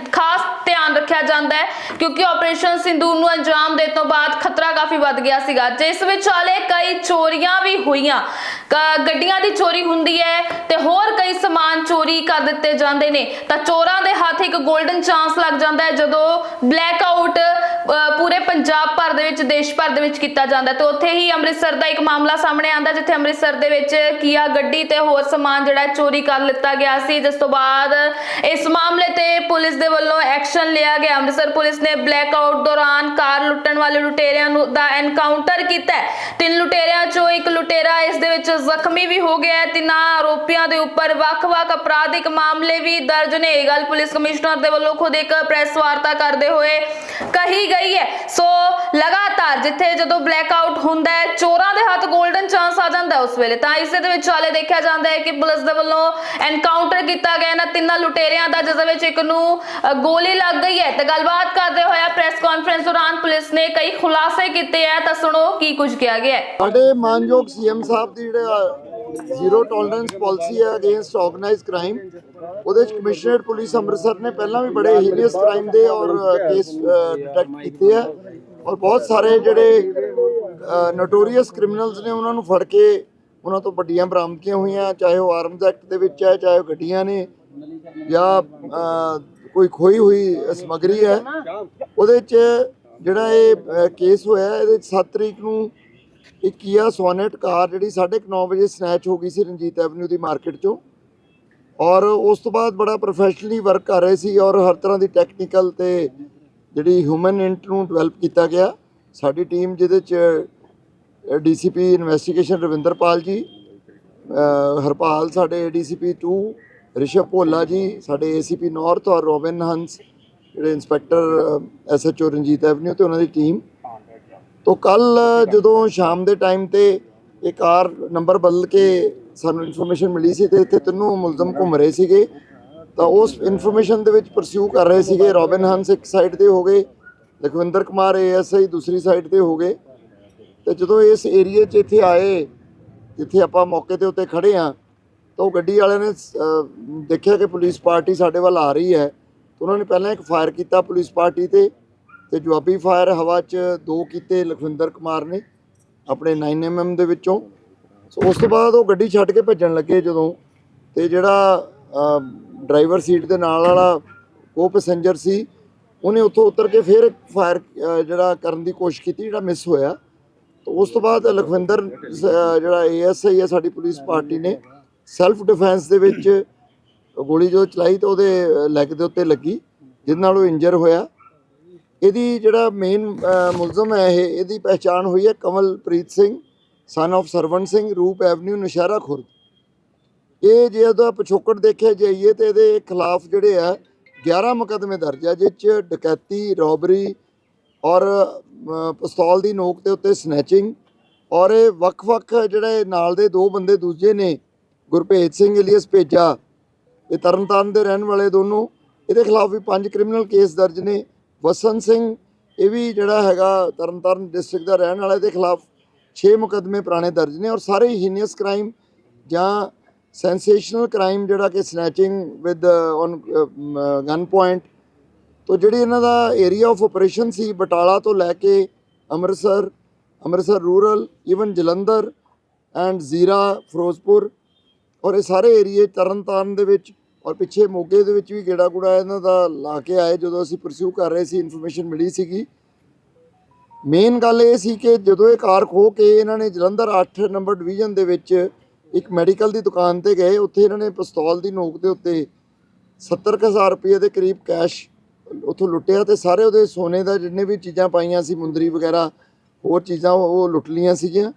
come ਜਾਂਦਾ ਹੈ, ਕਿਉਂਕਿ ਆਪਰੇਸ਼ਨ ਸਿੰਦੂਰ ਨੂੰ ਅੰਜਾਮ ਦੇਣ ਤੋਂ ਬਾਅਦ ਖਤਰਾ ਕਾਫੀ ਵੱਧ ਗਿਆ ਸੀਗਾ, ਜਿਸ ਵਿਚਾਲੇ ਕਈ ਚੋਰੀਆਂ ਵੀ ਹੋਈਆਂ। ਗੱਡੀਆਂ ਦੀ ਚੋਰੀ ਹੁੰਦੀ ਹੈ ਤੇ ਹੋਰ ਕਈ ਸਮਾਨ ਚੋਰੀ ਕਰ ਦਿੱਤੇ ਜਾਂਦੇ ਨੇ। ਤਾਂ ਚੋਰਾਂ ਦੇ ਹੱਥ ਇੱਕ 골ਡਨ ਚਾਂਸ ਲੱਗ ਜਾਂਦਾ ਹੈ, ਜਦੋਂ ਬਲੈਕ ਆਊਟ ਪੂਰੇ ਪੰਜਾਬ ਭਰ ਦੇ ਵਿੱਚ, ਦੇਸ਼ ਭਰ ਦੇ ਵਿੱਚ ਕੀਤਾ ਜਾਂਦਾ ਤੇ ਉੱਥੇ ਹੀ ਅੰਮ੍ਰਿਤਸਰ ਦਾ ਇੱਕ ਮਾਮਲਾ ਸਾਹਮਣੇ ਆਂਦਾ ਜਿੱਥੇ ਅੰਮ੍ਰਿਤਸਰ ਦੇ ਵਿੱਚ ਕੀਆ ਗੱਡੀ ਤੇ ਹੋਰ ਸਮਾਨ ਜਿਹੜਾ ਚੋਰੀ ਕਰ ਲਿੱਤਾ ਗਿਆ ਸੀ, ਜਿਸ ਤੋਂ ਬਾਅਦ ਇਸ ਮਾਮਲੇ ਤੇ ਪੁਲਿਸ ਦੇ ਵੱਲੋਂ ਐਕਸ਼ਨ ਲਿਆ ਗਿਆ ਅੰਮ੍ਰਿਤਸਰ ਪੁਲਿਸ ਨੇ ਬਲੈਕ ਆਊਟ ਦੌਰਾਨ ਕਾਰ ਲੁੱਟਣ ਵਾਲੇ ਲੁਟੇਰਿਆਂ ਨੂੰ ਦਾ ਐਨਕਾਊਂਟਰ ਕੀਤਾ ਹੈ। ਤਿੰਨ ਲੁਟੇਰਿਆਂ ਚੋਂ ਇੱਕ ਲੁਟੇਰਾ ਇਸ ਦੇ ਵਿੱਚ ਜ਼ਖਮੀ ਵੀ ਹੋ ਗਿਆ ਹੈ। ਤਿੰਨਾਂ ਆਰੋਪੀਆਂ ਦੇ ਉੱਪਰ ਵੱਖ-ਵੱਖ ਅਪਰਾਧਿਕ ਮਾਮਲੇ ਵੀ ਦਰਜ ਨੇ। ਇਹ ਗੱਲ ਪੁਲਿਸ ਕਮਿਸ਼ਨਰ ਦੇ ਵੱਲੋਂ ਖੁਦ ਇੱਕ ਪ੍ਰੈਸ ਵਾਰਤਾ ਕਰਦੇ ਹੋਏ ਕਹੀ ਗਈ ਹੈ। ਸੋ ਲਗਾਤਾਰ ਜਿੱਥੇ ਜਦੋਂ ਬਲੈਕ ਆਊਟ ਹੁੰਦਾ ਹੈ, ਚੋਰਾਂ ਦੇ ਹੱਥ 골ਡਨ ਚਾਂਸ ਆ ਜਾਂਦਾ ਉਸ ਵੇਲੇ। ਤਾਂ ਇਸੇ ਦੇ ਵਿੱਚ ਹਾਲੇ ਦੇਖਿਆ ਜਾਂਦਾ ਹੈ ਕਿ ਪੁਲਿਸ ਦੇ ਵੱਲੋਂ ਐਨਕਾਊਂਟਰ ਕੀਤਾ ਗਿਆ ਇਹਨਾਂ ਤਿੰਨਾਂ ਲੁਟੇਰਿਆਂ ਦਾ ਜਿਸ ਵਿੱਚ ਇੱਕ ਨੂੰ ਗੋਲੀ ਲੱਗ ਗਈ ਹੈ ਤੇ ਗੱਲਬਾਤ ਕਰਦੇ ਹੋਇਆ ਪ੍ਰੈਸ ਕਾਨਫਰੰਸ ਦੌਰਾਨ ਪੁਲਿਸ ਨੇ ਕਈ ਖੁਲਾਸੇ ਕੀਤੇ ਹੈ ਤਾਂ ਸੁਣੋ ਕੀ ਕੁਝ ਕਿਹਾ ਗਿਆ ਹੈ। ਸਾਡੇ ਮਾਨਯੋਗ ਸੀਐਮ ਸਾਹਿਬ ਦੀ ਜਿਹੜਾ ਜ਼ੀਰੋ ਟੋਲਰੈਂਸ ਪਾਲਿਸੀ ਹੈ ਅਗੇਂਸਟ ਆਰਗੇਨਾਈਜ਼ਡ ਕ੍ਰਾਈਮ ਉਹਦੇ ਚ ਕਮਿਸ਼ਨਰੇਟ ਪੁਲਿਸ ਅੰਮ੍ਰਿਤਸਰ ਨੇ ਪਹਿਲਾਂ ਵੀ ਬੜੇ ਹੀਨੀਅਸ ਕ੍ਰਾਈਮ ਦੇ ਔਰ ਕੇਸ ਡਿਟੈਕਟ ਕੀਤੇ ਆ ਔਰ ਬਹੁਤ ਸਾਰੇ ਜਿਹੜੇ ਨੋਟੋਰੀਅਸ ਕ੍ਰਿਮੀਨਲਸ ਨੇ ਉਹਨਾਂ ਨੂੰ ਫੜ ਕੇ ਉਹਨਾਂ ਤੋਂ ਵੱਡੀਆਂ ਬਰਾਮਦਗੀਆਂ ਹੋਈਆਂ, ਚਾਹੇ ਉਹ ਆਰਮਜ਼ ਐਕਟ ਦੇ ਵਿੱਚ ਹੈ, ਚਾਹੇ ਉਹ ਗੱਡੀਆਂ ਨੇ ਜਾਂ ਕੋਈ ਖੋਈ ਹੋਈ ਸਮਗਰੀ ਹੈ, ਉਹਦੇ ਚ ਜਿਹੜਾ ਇਹ ਕੇਸ ਹੋਇਆ, ਇਹਦੇ 'ਚ 7 ਤਰੀਕ ਨੂੰ ਇੱਕ ਕੀਆ ਸੋਨੇਟ ਕਾਰ ਜਿਹੜੀ 9:30 ਵਜੇ ਸਨੈਚ ਹੋ ਗਈ ਸੀ ਰਣਜੀਤ ਐਵਨਿਊ ਦੀ ਮਾਰਕੀਟ ਚੋਂ ਔਰ ਉਸ ਤੋਂ ਬਾਅਦ ਬੜਾ ਪ੍ਰੋਫੈਸ਼ਨਲੀ ਵਰਕ ਕਰ ਰਹੇ ਸੀ ਔਰ ਹਰ ਤਰ੍ਹਾਂ ਦੀ ਟੈਕਨੀਕਲ ਤੇ ਜਿਹੜੀ ਹਿਊਮਨ ਇੰਟ ਨੂੰ ਡਿਵੈਲਪ ਕੀਤਾ ਗਿਆ। ਸਾਡੀ ਟੀਮ ਜਿਹਦੇ ਚ ਡੀਸੀਪੀ ਇਨਵੈਸਟੀਗੇਸ਼ਨ ਰਵਿੰਦਰਪਾਲ ਜੀ ਹਰਪਾਲ ਸਾਡੇ ਏਡੀਸੀਪੀ 2 ਰਿਸ਼ਵ ਭੋਲਾ ਜੀ, ਸਾਡੇ ਏਸੀਪੀ ਨਾਰਥ ਔਰ ਰੋਬਿਨ ਹੰਸ ਜਿਹੜੇ ਇਨਸਪੈਕਟਰ ਐਸਐਚਓ ਰਣਜੀਤ ਐਵਨਿਊ ਤੇ ਉਹਨਾਂ ਦੀ ਟੀਮ। ਤੋਂ ਕੱਲ, ਜਦੋਂ ਸ਼ਾਮ ਦੇ ਟਾਈਮ ਤੇ ਇਹ ਕਾਰ ਨੰਬਰ ਬਦਲ ਕੇ ਸਾਨੂੰ ਇਨਫੋਰਮੇਸ਼ਨ ਮਿਲੀ ਸੀ ਤੇ ਇੱਥੇ ਤਿੰਨੋਂ ਮੁਲਜ਼ਮ ਘੁੰਮ ਰਹੇ ਸੀਗੇ, ਤਾਂ ਉਸ ਇਨਫੋਰਮੇਸ਼ਨ ਦੇ ਵਿੱਚ ਪਰਸਿਊ ਕਰ ਰਹੇ ਸੀਗੇ। ਰੋਬਿਨ ਹੰਸ ਇੱਕ ਸਾਈਡ ਤੇ ਹੋ ਗਏ, ਲਖਵਿੰਦਰ ਕੁਮਾਰ ਏਐਸਆਈ ਦੂਸਰੀ ਸਾਈਡ ਤੇ ਹੋ ਗਏ। ਤੇ ਜਦੋਂ ਇਸ ਏਰੀਏ 'ਚ ਇੱਥੇ ਆਏ, ਜਿੱਥੇ ਆਪਾਂ ਮੌਕੇ ਤੇ ਉੱਤੇ ਖੜੇ ਆ ਤਾਂ ਉਹ ਗੱਡੀ ਵਾਲਿਆਂ ਨੇ ਅਹ, ਦੇਖਿਆ ਕਿ ਪੁਲਿਸ ਪਾਰਟੀ ਸਾਡੇ ਵੱਲ ਆ ਰਹੀ ਹੈ। ਤਾਂ ਉਹਨਾਂ ਨੇ ਪਹਿਲਾਂ ਇੱਕ ਫਾਇਰ ਕੀਤਾ ਪੁਲਿਸ ਪਾਰਟੀ ਤੇ ਤੇ ਜਵਾਬੀ ਫਾਇਰ ਹਵਾ 'ਚ ਦੋ ਕੀਤੇ ਲਖਵਿੰਦਰ ਕੁਮਾਰ ਨੇ ਆਪਣੇ 9mm ਦੇ ਵਿੱਚੋਂ। ਸੋ ਉਸ ਤੋਂ ਬਾਅਦ ਉਹ ਗੱਡੀ ਛੱਡ ਕੇ ਭੱਜਣ ਲੱਗੇ ਜਦੋਂ ਤੇ ਜਿਹੜਾ ਡਰਾਈਵਰ ਸੀਟ ਦੇ ਨਾਲ ਵਾਲਾ ਉਹ ਪੈਸੇਂਜਰ ਸੀ ਉਹਨੇ ਉੱਥੋਂ ਉਤਰ ਕੇ ਫਿਰ ਫਾਇਰ ਜਿਹੜਾ ਕਰਨ ਦੀ ਕੋਸ਼ਿਸ਼ ਕੀਤੀ ਜਿਹੜਾ ਮਿਸ ਹੋਇਆ। ਤਾਂ ਉਸ ਤੋਂ ਬਾਅਦ ਲਖਵਿੰਦਰ ਸ- ਜਿਹੜਾ ਏਐਸਆਈ ਹੈ ਸਾਡੀ ਪੁਲਿਸ ਪਾਰਟੀ ਨੇ ਸੈਲਫ ਡਿਫੈਂਸ ਦੇ ਵਿੱਚ ਗੋਲੀ ਜੋ ਚਲਾਈ ਤਾਂ ਉਹਦੇ ਲੈਗ ਦੇ ਉੱਤੇ ਲੱਗੀ ਜਿਸ ਨਾਲ ਉਹ ਇੰਜਰ ਹੋਇਆ। ਇਹਦੀ ਜਿਹੜਾ ਮੇਨ ਮੁਲਜ਼ਮ ਹੈ ਇਹ, ਇਹਦੀ ਪਹਿਚਾਣ ਹੋਈ ਹੈ ਕਮਲਪ੍ਰੀਤ ਸਿੰਘ ਸਨ of ਸਰਵਣ ਸਿੰਘ, ਰੂਪ ਐਵਨਿਊ ਨਸ਼ਹਿਰਾ ਖੁਰਦ। ਇਹ ਜੇ ਉਹਦਾ ਪਿਛੋਕੜ ਦੇਖਿਆ ਜਾਈਏ ਤੇ ਇਹਦੇ ਖਿਲਾਫ ਜਿਹੜੇ ਆ 11 ਮੁਕੱਦਮੇ ਦਰਜ ਆ ਜਿਸ ਚ ਡਕੈਤੀ, ਰੋਬਰੀ ਔਰ ਪਿਸਤੌਲ ਦੀ ਨੋਕ ਦੇ ਉੱਤੇ ਸਨੈਚਿੰਗ ਔਰ ਇਹ ਵੱਖ-ਵੱਖ ਜਿਹੜੇ ਨਾਲ ਦੇ ਦੋ ਬੰਦੇ ਦੂਜੇ ਨੇ ਗੁਰਭੇਜ ਸਿੰਘ ਇਲੀਅਸ ਭੇਜਾ ਇਹ ਤਰਨਤਾਰਨ ਦੇ ਰਹਿਣ ਵਾਲੇ ਦੋਨੋਂ, ਇਹਦੇ ਖਿਲਾਫ ਵੀ ਪੰਜ ਕ੍ਰਿਮੀਨਲ ਕੇਸ ਦਰਜ ਨੇ। ਵਸੰਤ ਸਿੰਘ, ਇਹ ਵੀ ਜਿਹੜਾ ਹੈਗਾ ਤਰਨਤਾਰਨ ਡਿਸਟ੍ਰਿਕਟ ਦਾ ਰਹਿਣ ਵਾਲਾ, ਇਹਦੇ ਖਿਲਾਫ 6 ਮੁਕੱਦਮੇ ਪੁਰਾਣੇ ਦਰਜ ਨੇ ਔਰ ਸਾਰੇ ਹੀਨੀਅਸ ਕ੍ਰਾਈਮ ਜਾਂ ਸੈਂਸੇਸ਼ਨਲ ਕ੍ਰਾਈਮ ਜਿਹੜਾ ਕਿ snatching with on gun point ਤੋਂ ਜਿਹੜੀ ਇਹਨਾਂ ਦਾ ਏਰੀਆ ਆਫ ਆਪਰੇਸ਼ਨ ਸੀ, ਬਟਾਲਾ ਤੋਂ ਲੈ ਕੇ Amritsar Amritsar rural even Jalandhar and Zira, Ferozepur ਔਰ ਇਹ ਸਾਰੇ ਏਰੀਏ ਤਰਨਤਾਰਨ ਦੇ ਵਿੱਚ ਔਰ ਪਿੱਛੇ ਮੋਗੇ ਦੇ ਵਿੱਚ ਵੀ ਗੇੜਾ ਗੁੜਾ ਇਹਨਾਂ ਦਾ ਲਾ ਕੇ ਆਏ ਜਦੋਂ ਅਸੀਂ ਪਰਸਿਊ ਕਰ ਰਹੇ ਸੀ ਇਨਫੋਰਮੇਸ਼ਨ ਮਿਲੀ ਸੀਗੀ। ਮੇਨ ਗੱਲ ਇਹ ਸੀ ਕਿ ਜਦੋਂ ਇਹ ਕਾਰ ਖੋ ਕੇ ਇਹਨਾਂ ਨੇ ਜਲੰਧਰ 8 ਨੰਬਰ ਡਿਵੀਜ਼ਨ ਦੇ ਵਿੱਚ ਇੱਕ ਮੈਡੀਕਲ ਦੀ ਦੁਕਾਨ ਤੇ ਗਏ, ਉੱਥੇ ਇਹਨਾਂ ਨੇ ਪਿਸਤੌਲ ਦੀ ਨੋਕ ਦੇ ਉੱਤੇ 70000 ਰੁਪਏ ਦੇ ਕਰੀਬ ਕੈਸ਼ ਉੱਥੋਂ ਲੁੱਟਿਆ ਤੇ ਸਾਰੇ ਉਹਦੇ ਸੋਨੇ ਦਾ ਜਿੰਨੇ ਵੀ ਚੀਜ਼ਾਂ ਪਾਈਆਂ ਸੀ, ਮੁੰਦਰੀ ਵਗੈਰਾ, ਹੋਰ ਚੀਜ਼ਾਂ ਉਹ ਲੁੱਟ ਲੀਆਂ ਸੀਗੀਆਂ।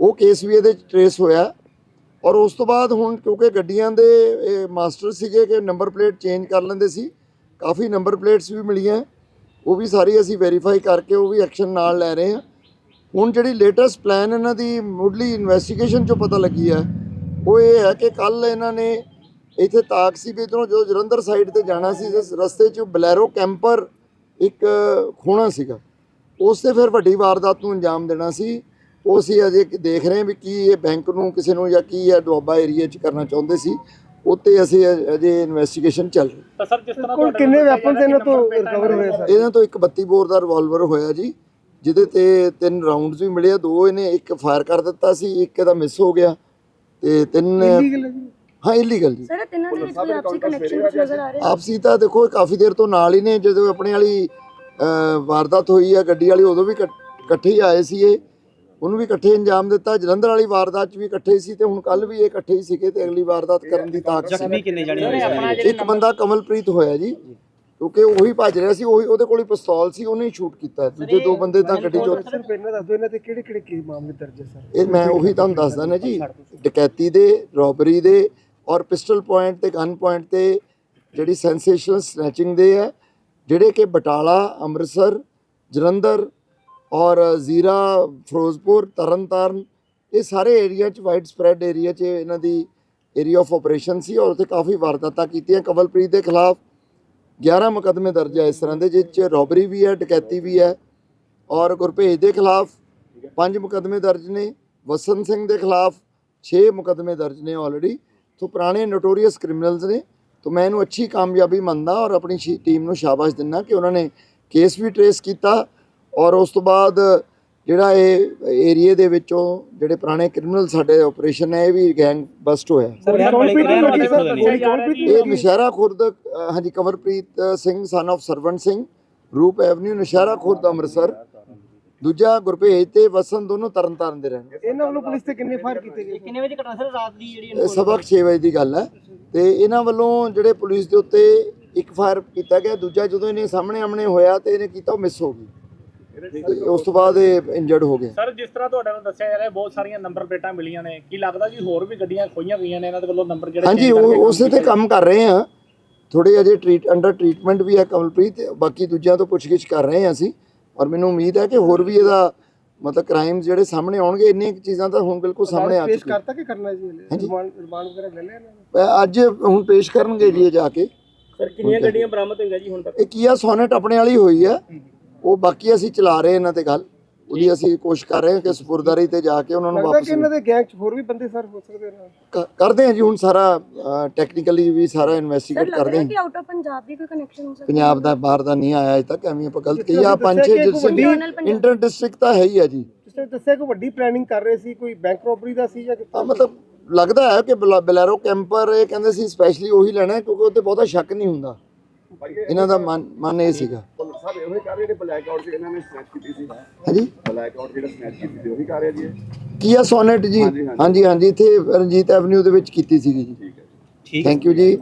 ਉਹ ਕੇਸ ਵੀ ਇਹਦੇ ਚ ਟਰੇਸ ਹੋਇਆ। ਔਰ ਉਸ ਤੋਂ ਬਾਅਦ ਹੁਣ ਕਿਉਂਕਿ ਗੱਡੀਆਂ ਦੇ, ਇਹ ਮਾਸਟਰ ਸੀਗੇ ਕਿ ਨੰਬਰ ਪਲੇਟ ਚੇਂਜ ਕਰ ਲੈਂਦੇ ਸੀ। ਕਾਫੀ ਨੰਬਰ ਪਲੇਟਸ ਵੀ ਮਿਲੀਆਂ। ਉਹ ਵੀ ਸਾਰੀ ਅਸੀਂ ਵੈਰੀਫਾਈ ਕਰਕੇ ਉਹ ਵੀ ਐਕਸ਼ਨ ਨਾਲ ਲੈ ਰਹੇ ਹਾਂ। ਹੁਣ ਜਿਹੜੀ ਲੇਟੈਸਟ ਪਲਾਨ ਇਹਨਾਂ ਦੀ ਮੁੱਢਲੀ ਇਨਵੈਸਟੀਗੇਸ਼ਨ ਚੋਂ ਪਤਾ ਲੱਗੀ ਹੈ, ਉਹ ਇਹ ਹੈ ਕਿ ਕੱਲ ਇਹਨਾਂ ਨੇ ਇੱਥੇ ਤਾਕ ਸੀ ਵੀ ਇੱਧਰੋਂ ਜੋ ਜਲੰਧਰ ਸਾਈਡ ਤੇ ਜਾਣਾ ਸੀ ਇਸ ਰਸਤੇ 'ਚ ਬਲੈਰੋ ਕੈਂਪਰ ਇੱਕ ਖੋਣਾ ਸੀਗਾ ਉਸ ਤੇ ਫਿਰ ਵੱਡੀ ਵਾਰਦਾਤ ਨੂੰ ਅੰਜਾਮ ਦੇਣਾ ਸੀ। ਉਹ ਅਸੀਂ ਅਜੇ ਦੇਖ ਰਹੇ ਹਾਂ ਵੀ ਕੀ ਇਹ ਬੈਂਕ ਨੂੰ ਕਿਸੇ ਨੂੰ ਜਾਂ ਕੀ ਹੈ ਦੁਆਬਾ ਏਰੀਆ 'ਚ ਕਰਨਾ ਚਾਹੁੰਦੇ ਸੀ ਉੱਤੇ ਅਸੀਂ ਅਜੇ ਇਨਵੈਸਟੀਗੇਸ਼ਨ ਚੱਲ ਰਹੀ। ਤਾਂ ਸਰ ਜਿਸ ਤਰ੍ਹਾਂ ਕੋਲ ਕਿੰਨੇ ਇਹਨਾਂ ਤੋਂ ਰਿਕਵਰ ਹੋਏ ਸਰ? ਇਹਨਾਂ ਤੋਂ ਇੱਕ 32 ਬੋਰ ਦਾ ਰਿਵਾਲਵਰ ਹੋਇਆ ਜੀ ਜਿਹਦੇ ਤੇ ਤਿੰਨ ਰਾਉਂਡਸ ਵੀ ਮਿਲੇ ਆ ਦੋ ਇਹਨੇ ਇੱਕ ਫਾਇਰ ਕਰ ਦਿੱਤਾ ਸੀ ਇੱਕ ਇਹਦਾ ਮਿਸ ਹੋ ਗਿਆ ਤੇ ਤਿੰਨ ਹੈ ਇਲੀਗਲ ਜੀ। ਸਰ ਤਿੰਨਾਂ ਦੇ ਵਿੱਚ ਕੋਈ ਆਪਸੀ ਕਨੈਕਸ਼ਨ ਕੁਝ ਨਜ਼ਰ ਆ ਰਿਹਾ? ਆਪਸੀ ਤਾਂ ਦੇਖੋ ਕਾਫੀ ਦੇਰ ਤੋਂ ਨਾਲ ਹੀ ਨੇ ਜਦੋਂ ਆਪਣੇ ਵਾਲੀ ਵਾਰਦਾਤ ਹੋਈ ਆ ਗੱਡੀ ਵਾਲੀ ਉਦੋਂ ਵੀ ਇਕੱਠ- ਇਕੱਠੇ ਹੀ ਆਏ ਸੀ ਇਹ ਉਹਨੂੰ ਵੀ ਇਕੱਠੇ ਅੰਜਾਮ ਦਿੱਤਾ ਜਲੰਧਰ ਵਾਲੀ ਵਾਰਦਾਤ 'ਚ ਵੀ ਇਕੱਠੇ ਸੀ ਤੇ ਹੁਣ ਕੱਲ ਵੀ ਇਹ ਇਕੱਠੇ ਹੀ ਸੀਗੇ ਤੇ ਅਗਲੀ ਵਾਰਦਾਤ ਕਰਨ ਦੀ ਤਾਕਤ ਸੀ। ਕਿੰਨੇ ਜਾਣੇ ਹੋਏ ਇੱਕ ਬੰਦਾ ਕਮਲਪ੍ਰੀਤ ਹੋਇਆ ਜੀ ਕਿਉਂਕਿ ਉਹੀ ਭੱਜ ਰਿਹਾ ਸੀ ਉਹੀ ਉਹਦੇ ਕੋਲ ਹੀ ਪਿਸਤੌਲ ਸੀ ਉਹਨੇ ਹੀ ਸ਼ੂਟ ਕੀਤਾ। ਦੂਜੇ ਦੋ ਬੰਦੇ ਤਾਂ ਗੱਡੀ 'ਚੋਂ ਸਰ ਪਹਿਲਾਂ ਦੱਸ ਦਿਓ ਇਹਨਾਂ ਤੇ ਕਿਹੜੇ ਕਿਹੜੇ ਕੇਸ ਮਾਮਲੇ ਦਰਜ ਹੈ ਸਰ? ਇਹ ਮੈਂ ਉਹੀ ਤੁਹਾਨੂੰ ਦੱਸਦਾ ਨਾ ਜੀ ਡਕੈਤੀ ਦੇ ਰੋਬਰੀ ਦੇ ਔਰ ਪਿਸਟਲ ਪੁਆਇੰਟ ਤੇ ਗਨ ਪੁਆਇੰਟ ਤੇ ਜਿਹੜੀ ਸੈਂਸੇਸ਼ਨਲ ਸਨੈਚਿੰਗ ਦੇ ਹੈ ਜਿਹੜੇ ਕਿ ਬਟਾਲਾ ਅੰਮ੍ਰਿਤਸਰ ਜਲੰਧਰ ਔਰ ਜ਼ੀਰਾ, ਫਿਰੋਜ਼ਪੁਰ, ਤਰਨਤਾਰਨ, ਇਹ ਸਾਰੇ ਏਰੀਆ 'ਚ ਵਾਈਡ ਸਪਰੈਡ ਏਰੀਆ 'ਚ ਇਹਨਾਂ ਦੀ ਏਰੀਆ ਆਫ ਆਪਰੇਸ਼ਨ ਸੀ ਔਰ ਉੱਥੇ ਕਾਫੀ ਵਾਰਦਾਤਾਂ ਕੀਤੀਆਂ। ਕਵਲਪ੍ਰੀਤ ਦੇ ਖਿਲਾਫ 11 ਮੁਕੱਦਮੇ ਦਰਜ ਹੈ ਇਸ ਤਰ੍ਹਾਂ ਦੇ, ਜਿਸ 'ਚ ਰੋਬਰੀ ਵੀ ਹੈ, ਡਕੈਤੀ ਵੀ ਹੈ ਔਰ ਗੁਰਭੇਜ ਦੇ ਖਿਲਾਫ ਪੰਜ ਮੁਕੱਦਮੇ ਦਰਜ ਨੇ ਵਸਨ ਸਿੰਘ ਦੇ ਖਿਲਾਫ 6 ਮੁਕੱਦਮੇ ਦਰਜ ਨੇ ਆਲਰੇਡੀ ਤੋਂ ਪੁਰਾਣੇ ਨੋਟੋਰੀਅਸ ਕ੍ਰਿਮੀਨਲਸ ਨੇ, ਤੋਂ ਮੈਂ ਇਹਨੂੰ ਅੱਛੀ ਕਾਮਯਾਬੀ ਮੰਨਦਾ ਔਰ ਆਪਣੀ ਟੀਮ ਨੂੰ ਸ਼ਾਬਾਸ਼ ਦਿੰਦਾ ਕਿ ਉਹਨਾਂ ਨੇ ਕੇਸ ਵੀ ਟਰੇਸ ਕੀਤਾ। ਔਰ ਉਸ ਤੋਂ ਬਾਅਦ ਜਿਹੜਾ ਇਹ ਏਰੀਏ ਦੇ ਵਿੱਚੋਂ ਜਿਹੜੇ ਪੁਰਾਣੇ ਕ੍ਰਿਮੀਨਲ ਸਾਡੇ ਆਪਰੇਸ਼ਨ ਹੈ ਇਹ ਵੀ ਗੈਂਗ ਬਸਟ ਹੋਇਆ। ਇਹ ਨਸ਼ਹਿਰਾ ਖੁਰਦ ਹਾਂਜੀ ਕਵਰਪ੍ਰੀਤ ਸਿੰਘ ਸਨ of ਸਰਵੰਟ ਸਿੰਘ ਰੂਪ ਐਵਨਿਊ ਨਸ਼ਹਿਰਾ ਖੁਰਦ ਅੰਮ੍ਰਿਤਸਰ। ਦੂਜਾ ਗੁਰਭੇਜ ਤੇ ਵਸਨ ਦੋਨੋਂ ਤਰਨਤਾਰਨ ਦੇ ਰਹਿਣ ਇਹਨਾਂ ਵੱਲੋਂ ਪੁਲਿਸ ਤੇ ਕਿੰਨੇ ਫਾਇਰ ਕੀਤੇ ਗਏ? ਕਿੰਨੇ ਵਜੇ ਘਟਨਾ? ਸਰ ਰਾਤ ਦੀ ਜਿਹੜੀ ਇਹ ਸਬਕ 6 ਵਜੇ ਦੀ ਗੱਲ ਹੈ। ਤੇ ਇਹਨਾਂ ਵੱਲੋਂ ਜਿਹੜੇ ਪੁਲਿਸ ਦੇ ਉੱਤੇ ਇੱਕ ਫਾਇਰ ਕੀਤਾ ਗਿਆ। ਦੂਜਾ ਜਦੋਂ ਇਹਨੇ ਸਾਹਮਣੇ ਆਮਣੇ ਹੋਇਆ ਤੇ ਇਹਨੇ ਕੀਤਾ ਉਹ ਮਿਸ ਹੋ ਗਈ। ਤੇ ਉਸ ਤੋਂ ਬਾਅਦ ਇਹ ਇੰਜਰਡ ਹੋ ਗਿਆ ਸਰ ਜਿਸ ਤਰ੍ਹਾਂ ਤੁਹਾਡੇ ਨੂੰ ਦੱਸਿਆ ਜਾ ਰਿਹਾ ਬਹੁਤ ਸਾਰੀਆਂ ਨੰਬਰ ਪਲੇਟਾਂ ਮਿਲੀਆਂ ਨੇ। ਕੀ ਲੱਗਦਾ ਜੀ ਹੋਰ ਵੀ ਗੱਡੀਆਂ ਖੋਈਆਂ ਗਈਆਂ ਨੇ? ਇਹਨਾਂ ਦੇ ਵੱਲੋਂ ਨੰਬਰ ਜਿਹੜੇ ਹਾਂਜੀ ਉਹ ਉਸੇ ਤੇ ਕੰਮ ਕਰ ਰਹੇ ਆ ਥੋੜੇ ਅਜੇ ਟ੍ਰੀਟ ਅੰਡਰ ਟ੍ਰੀਟਮੈਂਟ ਵੀ ਹੈ ਕਮਲਪ੍ਰੀਤ ਬਾਕੀ ਦੂਜਿਆਂ ਤੋਂ ਪੁੱਛਗਿੱਛ ਕਰ ਰਹੇ ਹਾਂ ਅਸੀਂ। ਔਰ ਮੈਨੂੰ ਉਮੀਦ ਹੈ ਕਿ ਹੋਰ ਵੀ ਇਹਦਾ ਮਤਲਬ ਕ੍ਰਾਈਮਸ ਜਿਹੜੇ ਸਾਹਮਣੇ ਆਉਣਗੇ ਇੰਨੀਆਂ ਕੁ ਚੀਜ਼ਾਂ ਤਾਂ ਹੁਣ ਬਿਲਕੁਲ ਸਾਹਮਣੇ ਆ ਪੇਸ਼ ਚੁੱਕੀਆਂ। ਕਰਤਾ ਕਿ ਕਰਨਾ ਜੀ। ਰਿਮਾਂਡ ਰਿਮਾਂਡ ਵਗੈਰਾ ਲੈ ਲਿਆ ਅੱਜ ਹੁਣ ਪੇਸ਼ ਕਰਨਗੇ ਜੀ ਇਹ ਜਾ ਕੇ। ਸਰ ਕਿੰਨੀਆਂ ਗੱਡੀਆਂ ਬਰਾਮਦ ਹੋਈਆਂ ਜੀ ਹੁਣ ਤੱਕ? ਇਹ ਕੀਆ ਸੋਨੇਟ ਆਪਣੇ ਵਾਲੀ ਹੋਈ ਹੈ। ਉਹ ਬਾਕੀ ਅਸੀਂ ਚਲਾ ਰਹੇ ਇਹਨਾਂ ਤੇ ਗੱਲ। ਉਹਦੀ ਅਸੀਂ ਕੋਸ਼ਿਸ਼ ਕਰ ਰਹੇ ਹਾਂ ਕਿ ਸਪੁਰਦਾਰੀ ਤੇ ਜਾ ਕੇ ਉਹਨਾਂ ਨੂੰ ਲੱਗਦਾ ਵਾਪਸ ਕਿ ਇਹਨਾਂ ਦੇ ਗੈਂਗ ਚ ਹੋਰ ਵੀ ਬੰਦੇ ਸਰ ਹੋ ਸਕਦੇ ਨੇ? ਕ- ਕਰਦੇ ਹਾਂ ਜੀ ਹੁਣ ਸਾਰਾ ਟੈਕਨੀਕਲੀ ਵੀ ਸਾਰਾ ਸਰ ਇਨਵੈਸਟੀਗੇਟ ਲੱਗ ਕਰਦੇ ਰਿਹਾ ਹਾਂ ਕਿ ਆਊਟ ਆਫ ਪੰਜਾਬ ਵੀ ਕੋਈ ਕਨੈਕਸ਼ਨ ਹੋ ਸਕਦਾ? ਪੰਜਾਬ ਦਾ ਬਾਹਰ ਦਾ ਨਹੀਂ ਆਇਆ ਅਜੇ ਤੱਕ ਐਵੇਂ ਆਪਾਂ ਗਲਤ ਜਿਸ ਕਹੀ ਆ ਪੰਜ ਛੇ ਵੱਡੀ- ਇੰਟਰ ਡਿਸਟ੍ਰਿਕਟ ਤਾਂ ਹੈ ਹੀ ਆ ਜੀ। ਜਿਸ ਤਰ੍ਹਾਂ ਦੱਸਿਆ ਕਿ ਵੱਡੀ ਪਲੈਨਿੰਗ ਕਰ ਰਹੇ ਸੀ ਕੋਈ ਬੈਂਕ ਰੋਬਰੀ ਦਾ ਸੀ ਜਾਂ ਆ ਮਤਲਬ ਲੱਗਦਾ ਹੈ ਕਿ ਬਲਾ- ਬਲੈਰੋ ਕੈਂਪਰ ਇਹ ਕਹਿੰਦੇ ਸੀ ਸਪੈਸ਼ਲੀ ਉਹੀ ਲੈਣਾ ਹੈ ਕਿਉਂਕਿ ਉੱਤੇ ਬਹੁਤਾ ਸ਼ੱਕ ਨਹੀਂ ਹੁੰਦਾ। ਇਹਨਾਂ ਦਾ ਮਨ ਮਨ ਇਹ ਸੀਗਾ। ਸਭ ਇਹੋ ਹੀ ਕਰ ਰਹੇ ਨੇ ਬਲੈਕ ਆਊਟ ਇਹਨਾਂ ਨੇ ਸਨੈਚ ਕੀਤੀ ਸੀ। ਹਾਂਜੀ? ਬਲੈਕ ਆਊਟ ਜਿਹੜਾ ਸਨੈਚ ਕੀਤੀ ਸੀ ਉਹੀ ਕਰ ਰਹੇ ਜੀ ਇਹ? ਕੀਆ ਸੋਨੇਟ ਜੀ? ਹਾਂਜੀ, ਹਾਂਜੀ। ਇੱਥੇ ਰਣਜੀਤ ਐਵਨਿਊ ਦੇ ਵਿੱਚ ਕੀਤੀ ਸੀਗੀ ਜੀ। ਠੀਕ ਹੈ ਥੈਂਕ ਯੂ ਜੀ।